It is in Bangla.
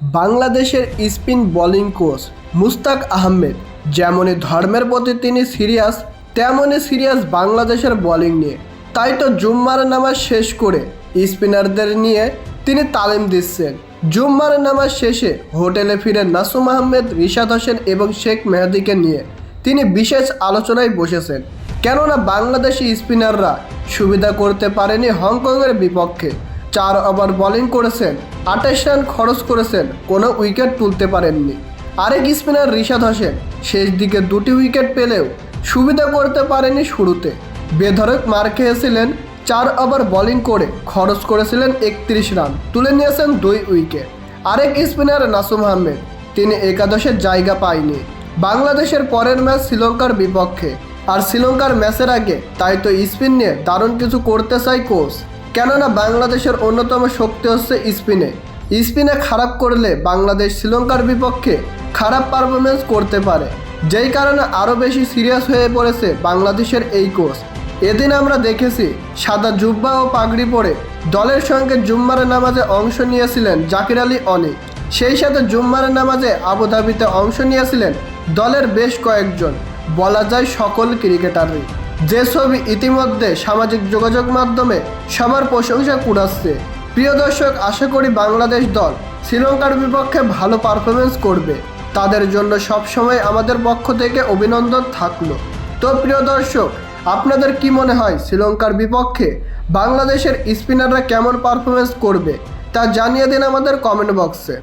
বাংলাদেশের spin bowling coach Mushtaq Ahmed, যেমনই ধর্মের প্রতি তিনি সিরিয়াস, তেমনই সিরিয়াস বাংলাদেশের বোলিং নিয়ে। তাই তো জুম্মার নামাজ শেষ করে স্পিনারদের নিয়ে তিনি তালিম দিচ্ছেন। জুম্মার নামাজ শেষে হোটেলে ফিরে নাসুম আহমেদ, রিশাদ হোসেন এবং শেখ মেহেদিকে নিয়ে তিনি বিশেষ আলোচনায় বসেছেন। কেননা বাংলাদেশি স্পিনাররা সুবিধা করতে পারেনি হংকংয়ের বিপক্ষে। চার ওভার বোলিং করেছেন, আঠাশ রান খরচ করেছেন, কোনো উইকেট তুলতে পারেননি। আরেক স্পিনার রিশাদ হোসেন শেষ দিকে দুটি উইকেট পেলেও সুবিধা করতে পারেনি শুরুতে। বেধরক মার খেয়েছিলেন, চার ওভার বোলিং করে খরচ করেছিলেন একত্রিশ রান, তুলে নিয়েছেন দুই উইকেট। আরেক স্পিনার নাসুম আহমেদ, তিনি একাদশের জায়গা পায়নি। বাংলাদেশের পরের ম্যাচ শ্রীলঙ্কার বিপক্ষে। আর শ্রীলঙ্কার ম্যাচের আগে তাই তো স্পিন নিয়ে দারুণ কিছু করতে চাই কোচ। কেননা বাংলাদেশের অন্যতম শক্তি হচ্ছে স্পিনে। স্পিনে খারাপ করলে বাংলাদেশ শ্রীলঙ্কার বিপক্ষে খারাপ পারফরমেন্স করতে পারে। যেই কারণে আরও বেশি সিরিয়াস হয়ে পড়েছে বাংলাদেশের এই কোচ। এদিন আমরা দেখেছি সাদা জুব্বা ও পাগড়ি পরে দলের সঙ্গে জুম্মার নামাজে অংশ নিয়েছিলেন জাকির আলী অনেক সেই সাথে জুম্মার নামাজে আবুধাবিতে অংশ নিয়েছিলেন দলের বেশ কয়েকজন। বলা যায় সকল ক্রিকেটারই। যে ছবি ইতিমধ্যে সামাজিক যোগাযোগ মাধ্যমে সবার প্রশংসা কুড়াচ্ছে। প্রিয় দর্শক, আশা করি বাংলাদেশ দল শ্রীলঙ্কার বিপক্ষে ভালো পারফরমেন্স করবে। তাদের জন্য সবসময় আমাদের পক্ষ থেকে অভিনন্দন থাকল। তো প্রিয় দর্শক, আপনাদের কি মনে হয় শ্রীলঙ্কার বিপক্ষে বাংলাদেশের স্পিনাররা কেমন পারফরমেন্স করবে তা জানিয়ে দিন আমাদের কমেন্ট বক্সে